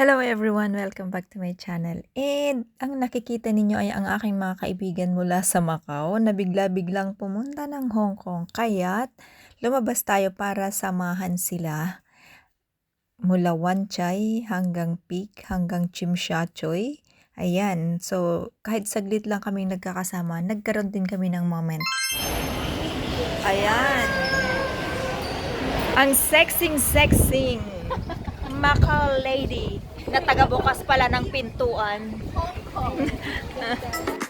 Hello everyone! Welcome back to my channel. And ang nakikita ninyo ay ang aking mga kaibigan mula sa Macau na bigla-biglang pumunta ng Hong Kong. Kaya't lumabas tayo para samahan sila mula Wan Chai hanggang Peak hanggang Chim Sha Tsui. Ayan, so kahit saglit lang kaming nagkakasama, nagkaroon din kami ng moment. Ayan. Ang sexing-sexing Macau lady na taga-bukas pala ng pintuan. La,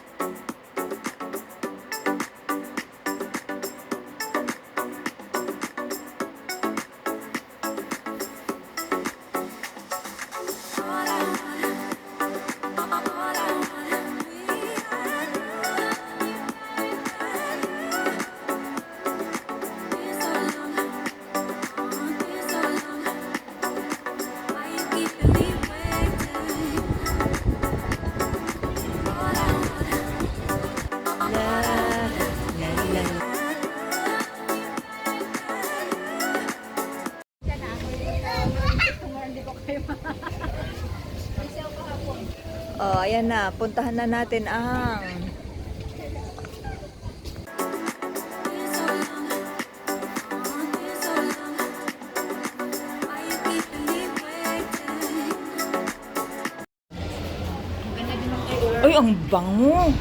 Oh, ayan na. Puntahan na natin ang Uy, ang bango.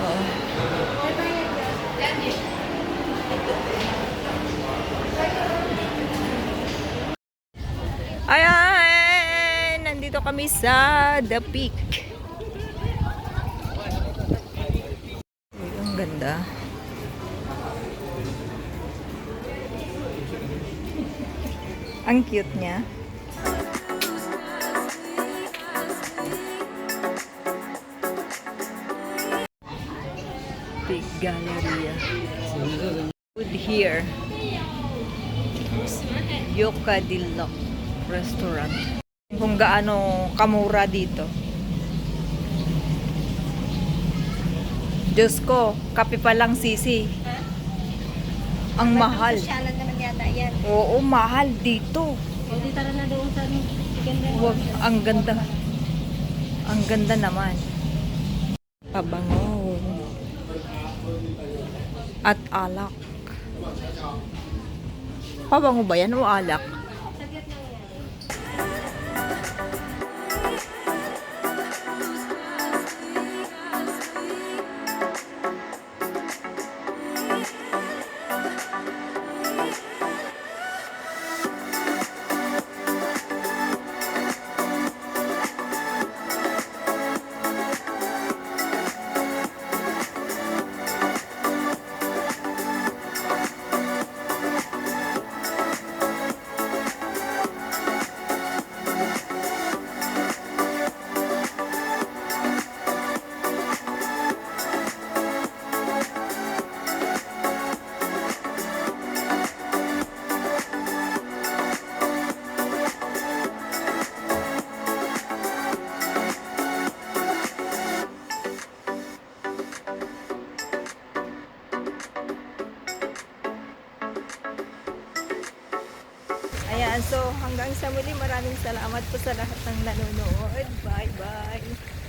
Oo. Ayan! Nandito kami sa The Peak. Uy, ang ganda. Ang cute niya. Big Galleria. Food here. Yoka Dilok Restaurant. Kung gaano kamura dito. Diyos ko, kape pa lang sisi. Ang mahal. Pasyalan naman yata yan. Oo, mahal dito. Di tara na doon sa ano. Wag, ang ganda. Ang ganda naman. Pabango. At alak. Pabango ba yan o alak? Ayan, so hanggang sa muli maraming salamat po sa lahat ng nanonood. Bye-bye!